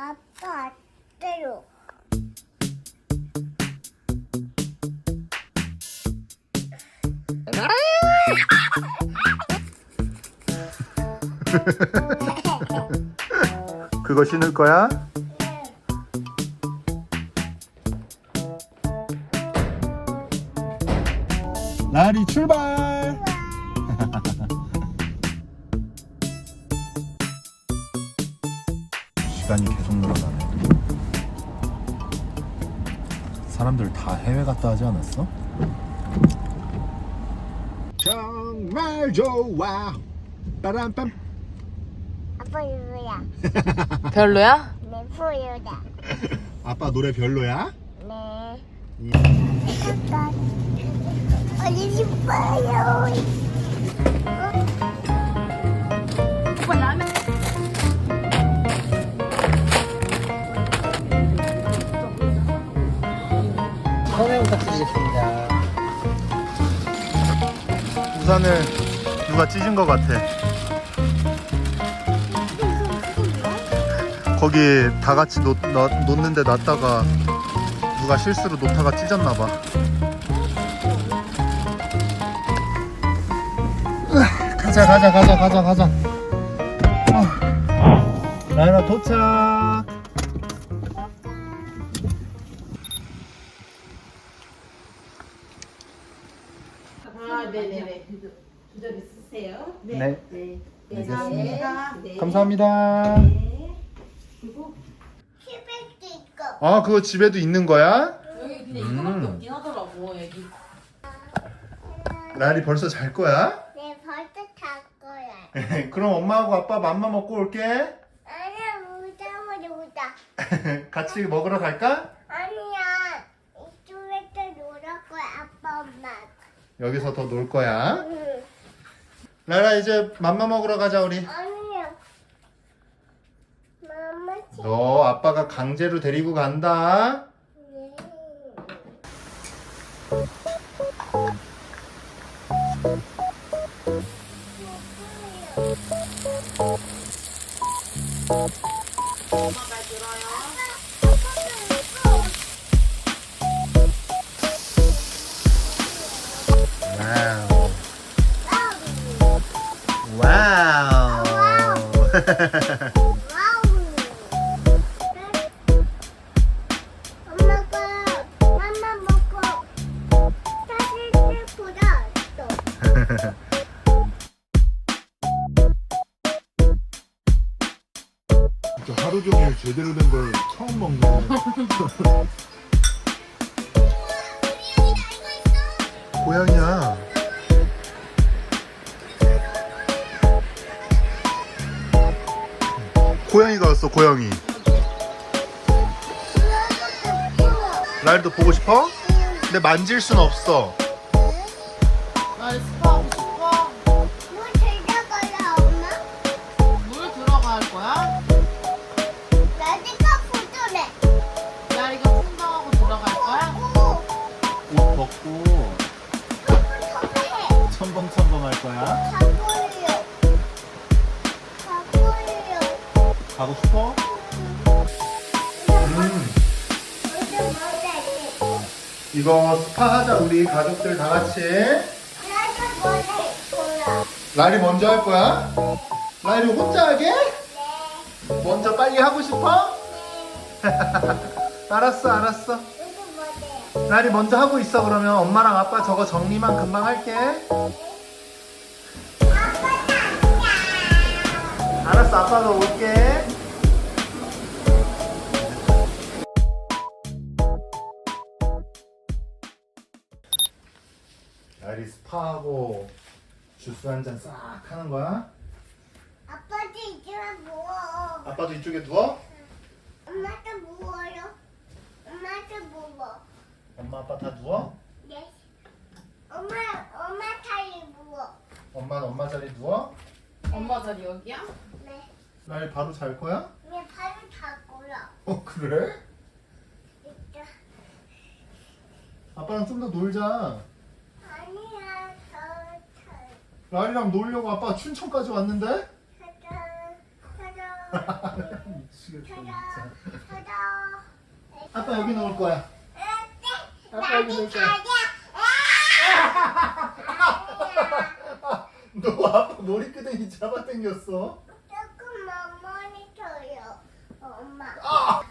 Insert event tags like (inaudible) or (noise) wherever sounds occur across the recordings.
아빠 때려. (laughs) 그거 신을 거야? 나리 출발! 시간이 계속 늘어나네. 사람들 다 해외 갔다 하지 않았어? 정말 좋아. 빠람빰. 아빠 이거야. (laughs) 별로야? 내 포유다. 아빠 노래 별로야? 네. 아빠 어디 싶어요? 부탁드리겠습니다. 우산을 누가 찢은 것 같아. 거기 다 같이 놓, 놔- 놓는데 놨다가 누가 실수로 놓다가 찢었나 봐. 가자 가자 가자 가자 가자. 어. 라이나 도착. 알겠습니다. 네. 감사합니다. 티백도 있고. 아 그거 집에도 있는 거야? 여기 근데 음. 이거밖에 없긴 하더라고 여기 라리 벌써 잘 거야? 네 벌써 다 거야. (laughs) 그럼 엄마하고 아빠 맘마 먹고 올게. 아니야 우다 우다. (laughs) 같이 먹으러 갈까? 아니야 이쪽에서 놀을 거야 아빠 엄마. 여기서 더 놀 거야. 응. 라라 이제 맘마 먹으러 가자 우리. 아니야. 치. 너 아빠가 강제로 데리고 간다. 진짜 하루 종일 제대로 된 걸 처음 먹네. (laughs) 고양이야. 고양이가 왔어, 고양이. 라일도 보고 싶어? 근데 만질 순 없어. 이거 스파 하자, 우리 가족들 다 같이. 라일이 먼저 할 거야? 라일이 혼자 하게? 먼저 빨리 하고 싶어? (laughs) 알았어, 알았어. 라일이 먼저 하고 있어, 그러면 엄마랑 아빠 저거 정리만 금방 할게. 알았어, 아빠가 올게. 라일이 스파하고 주스 한 잔 싹 하는 거야? 아빠도 이제 누워 아빠도 이쪽에 누워? 엄마도 누워요 엄마도 누워 엄마 아빠 다 누워? 네 엄마 엄마 타이 누워 엄마는 엄마 자리 누워? 엄마 자리 여기야? 네 날 바로 잘 거야? 그냥 바로 다 거야 어 그래? 진짜 아빠랑 좀 더 놀자 아니야 저 잘. 라이랑 놀려고 아빠 춘천까지 왔는데? 미치겠다 진짜. 아빠 여기 놓을 거야. 아빠 여기 놓을 거야. 너 아빠 머리끄댕이 잡아당겼어. 조금만 머리쳐요, 엄마. 아!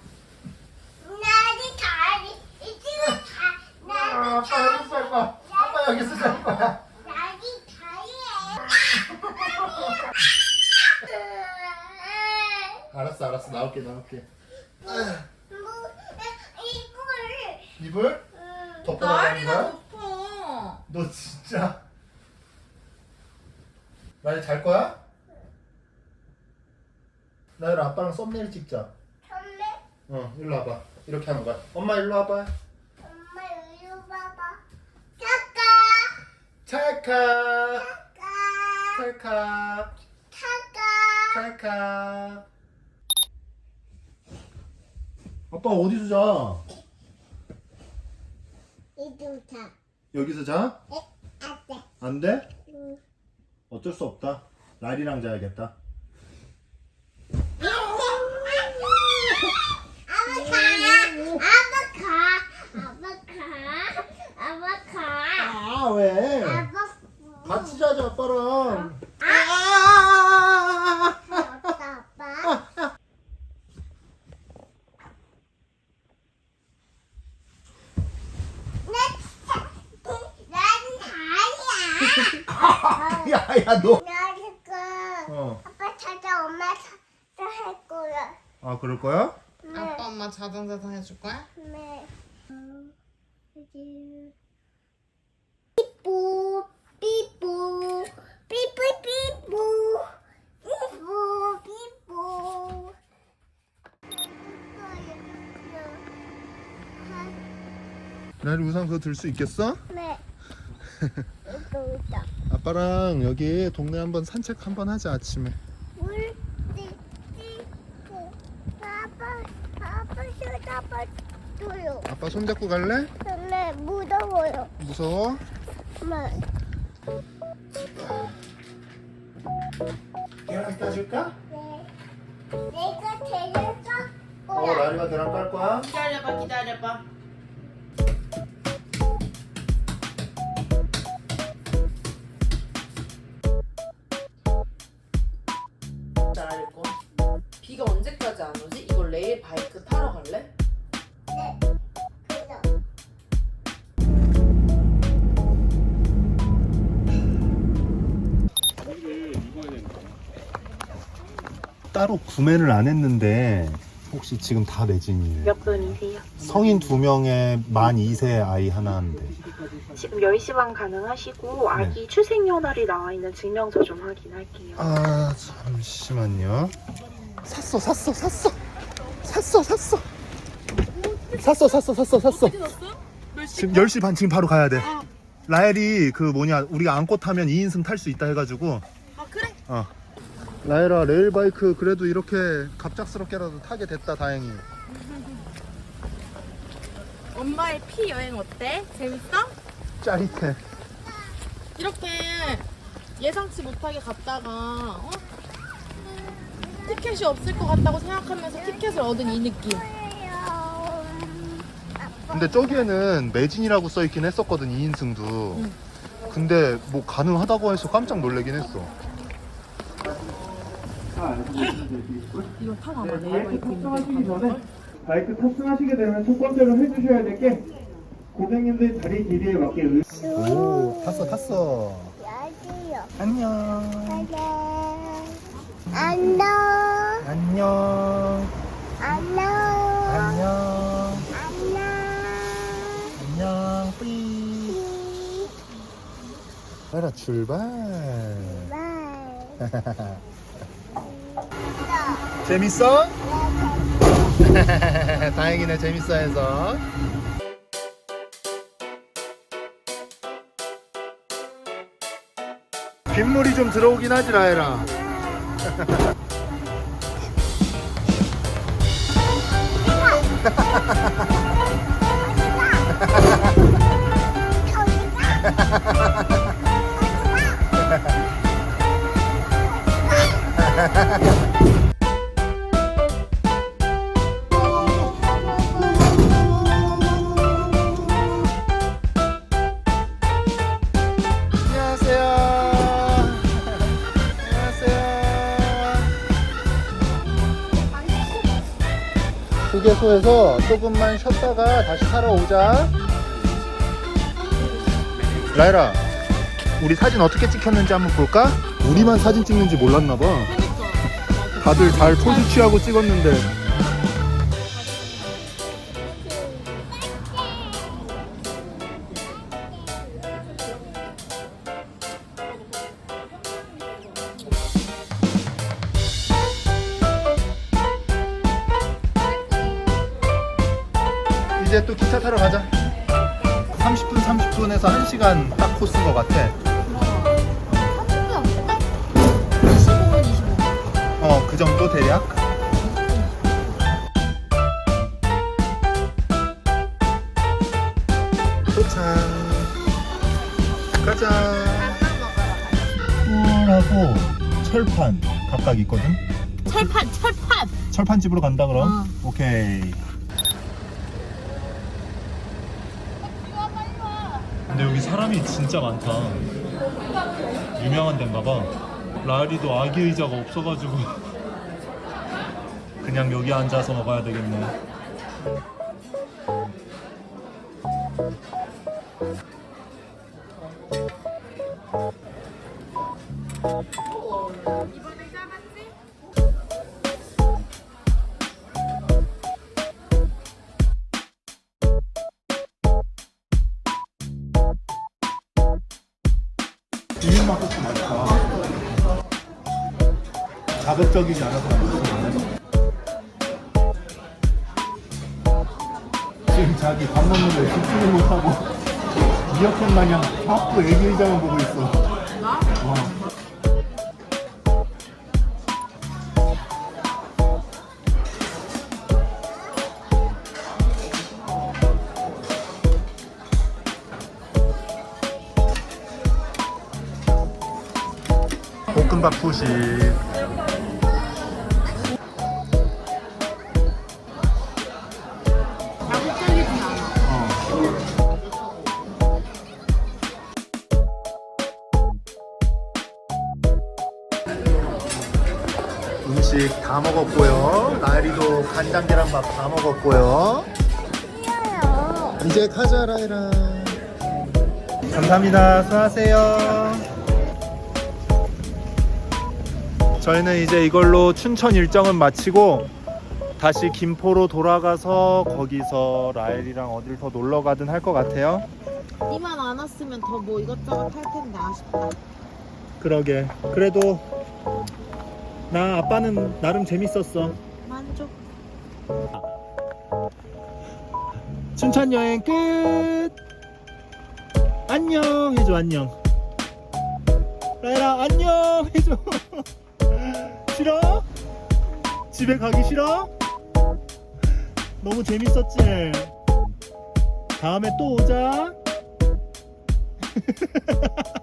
나리 다리 이쪽에 다 아, 나리 아빠 여기서 살 거야. 아빠 여기서 살 거야. 나리 다리에. 알았어 알았어 나올게 나올게. 뭐 이불 음, 덮어 나가는 나리가 거야? 덮어. 너 진짜. 나이 잘 거야? 나이를 아빠랑 썸네일 찍자. 선배 어, 일로 와봐. 이렇게 하는 거야. 엄마 일로 와봐. 엄마 이리 봐봐. 까까 찰칵, 까까 찰칵, 까까. 찰칵. 아빠 어디서 자? 다. 여기서 자? 아빠. 안 돼? 응. 어쩔 수 없다. 라리랑 자야겠다. 아빠 가. 아빠 가. 아빠 가. 아, 왜? 아빠 같이 자자, 아빠랑. 아빠 아빠. 난 다리야. 야, 야, 너. 나 지금 어. 아빠 찾아 엄마 찾아 할 그럴 거야? 네. 아빠 엄마 자장자장 해줄 거야? 네. 음, 여기. 삐뽀 삐뽀 삐뽀 삐뽀 삐뽀 삐뽀. 라리 우산 그거 들 수 있겠어? 네. (laughs) 아빠랑 여기 동네 한번 산책 한번 하자, 아침에. 물 띠띠 아빠 아빠 줘요. 아빠 손잡고 갈래? 근데 무더워요. 무서워? 네. 계란 따줄까? 네. 내가 데려갈 어, 거야. 라리가 계란 깔 거야? 기다려봐 기다려봐. 비가 언제까지 안 오지? 레일 바이크 타러 갈래? 네. 그래서 따로 구매를 안 했는데 혹시 지금 다 매진이에요? 몇 분이세요? 성인 두 명에 만 2세 아이 하나인데 지금 10시 반 가능하시고 아기 출생연월이 나와 있는 증명서 좀 확인할게요. 아 잠시만요 샀어 샀어 샀어 샀어 샀어. 샀어 샀어 샀어 샀어. 지금 10시 반 지금 바로 가야 돼. 라엘이 그 뭐냐 우리가 안고 타면 2인승 탈 수 있다 해가지고. 아 그래? 어. 라엘아 레일바이크 그래도 이렇게 갑작스럽게라도 타게 됐다 다행히. (laughs) 엄마의 피 여행 어때? 재밌어? 짜릿해. 이렇게 예상치 못하게 갔다가 어? 티켓이 없을 것 같다고 생각하면서 티켓을 얻은 이 느낌. 근데 저기에는 매진이라고 써 있긴 했었거든 2인승도 응. 근데 뭐 가능하다고 해서 깜짝 놀라긴 했어 이거 타고 아마 레일 바이크 있는데 가는 바이크 탑승하시게 되면 첫 번째로 해주셔야 될 게 고객님들 다리 길이에 맞게 의- 오 탔어 탔어. 안녕 안녕. 안녕. 안녕 안녕. 안녕 안녕. 뿌이 가라 출발 바이. 재밌어? (laughs) 다행이네 재밌어 해서 빗물이 좀 들어오긴 하지 라해라 ハハハハ 휴게소에서 조금만 쉬었다가 다시 타러 오자. 라이라, 우리 사진 어떻게 찍혔는지 한번 볼까? 우리만 사진 찍는지 몰랐나 봐. 다들 잘 포즈 취하고 찍었는데. 이제 또 기차 타러 가자. 30분, 30분에서 1시간 딱 코스인 것 같아. 15분 25분. 어, 그 정도 대략? 도착. 가자. 수월하고 철판 각각 있거든? 철판 철판. 철판집으로 간다 그럼? 어. 오케이. 근데 여기 사람이 진짜 많다. 유명한 데인가 봐. 라리도 아기 의자가 없어가지고 (laughs) 그냥 여기 앉아서 먹어야 되겠네. 자극적이지 않아서. 지금 자기 밥 먹는데 집중을 못하고 이어폰 마냥 자꾸 애기 의자만 보고 있어. 나? 어. 볶음밥 후식. 다 먹었고요. 나리도 간장 계란밥 다 먹었고요. 이제 가자 라이라. 감사합니다. 수고하세요. 저희는 이제 이걸로 춘천 일정은 마치고 다시 김포로 돌아가서 거기서 라엘이랑 어딜 더 놀러 가든 할 것 같아요. 니만 안 왔으면 더 뭐 이것저것 할 텐데 아쉽다. 그러게. 그래도 나 아빠는 나름 재밌었어. 만족. 춘천 여행 끝. 안녕 해줘 안녕. 라엘아 안녕 해줘. (laughs) 싫어? 집에 가기 싫어? 너무 재밌었지? 다음에 또 오자. (laughs)